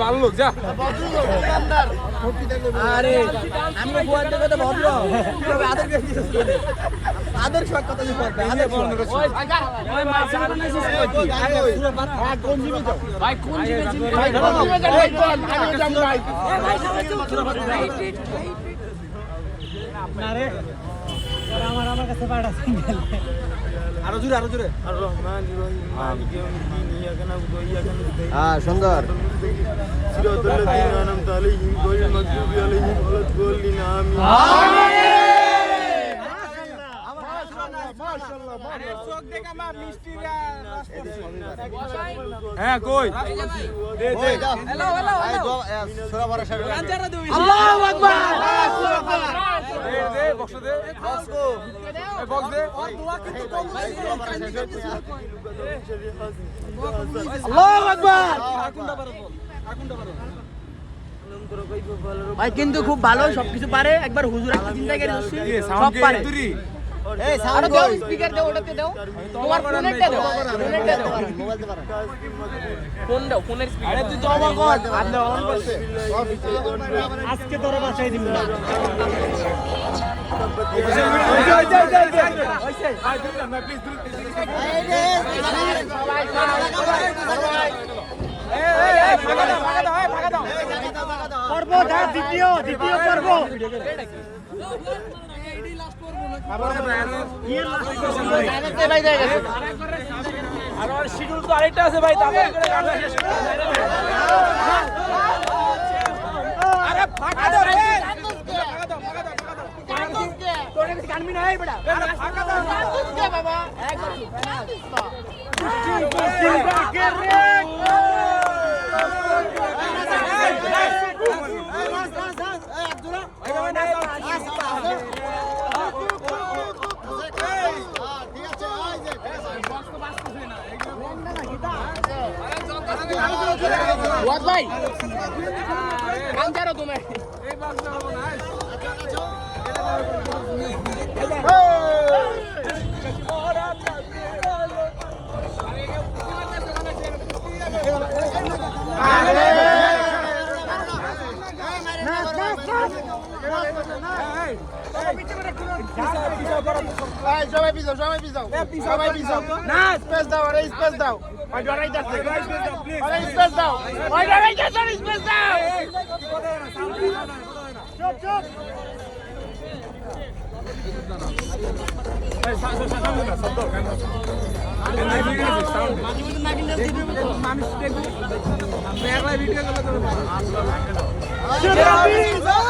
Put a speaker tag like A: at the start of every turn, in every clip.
A: ভালো লোক যা
B: আরে আমি ভদ্র কথা আপনারে আমার আমার কাছে সিঙ্গেল আরও জোরে আরও জোরে। হ্যাঁ। সুন্দর।
A: হ্যাঁ
B: আকবার ভাই কিন্তু খুব ভালো সবকিছু পারে। একবার হুজুর চিন্তা করে সব পারে। সাউন্ড দাও স্পিকার দাও ওটাতে দাও তোমার ফোনেরটা দাও ফোনেরটা দাও ফোন দাও ফোনের স্পিকার আরে তুই আমার কর আপনি অন করতে আজকে তোর বাসায় দিব
A: তুই না প্লিজ তুই
B: পর্ব যা দ্বিতীয় দ্বিতীয় পর্ব বাবা ভাই গান ছাড়ো তুমি
C: সবাই পিছাও সবাই পিছাও সবাই পিছাও না স্পেস দাও আরে স্পেস দাও ওই ডরাই যাচ্ছে আরে স্পেস দাও ওই ডরাই যাচ্ছে স্পেস দাও সাকি সাকি এই এই না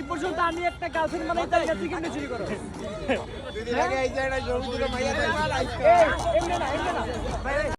B: এই পর্যন্ত আমি একটা গার্লফ্রেন্ড বানাই তার কাছে কেমনে চুরি করো
C: দুদিন আগে এই যে একটা জমি দিল মাইয়া
B: এই এমনি না এমনি না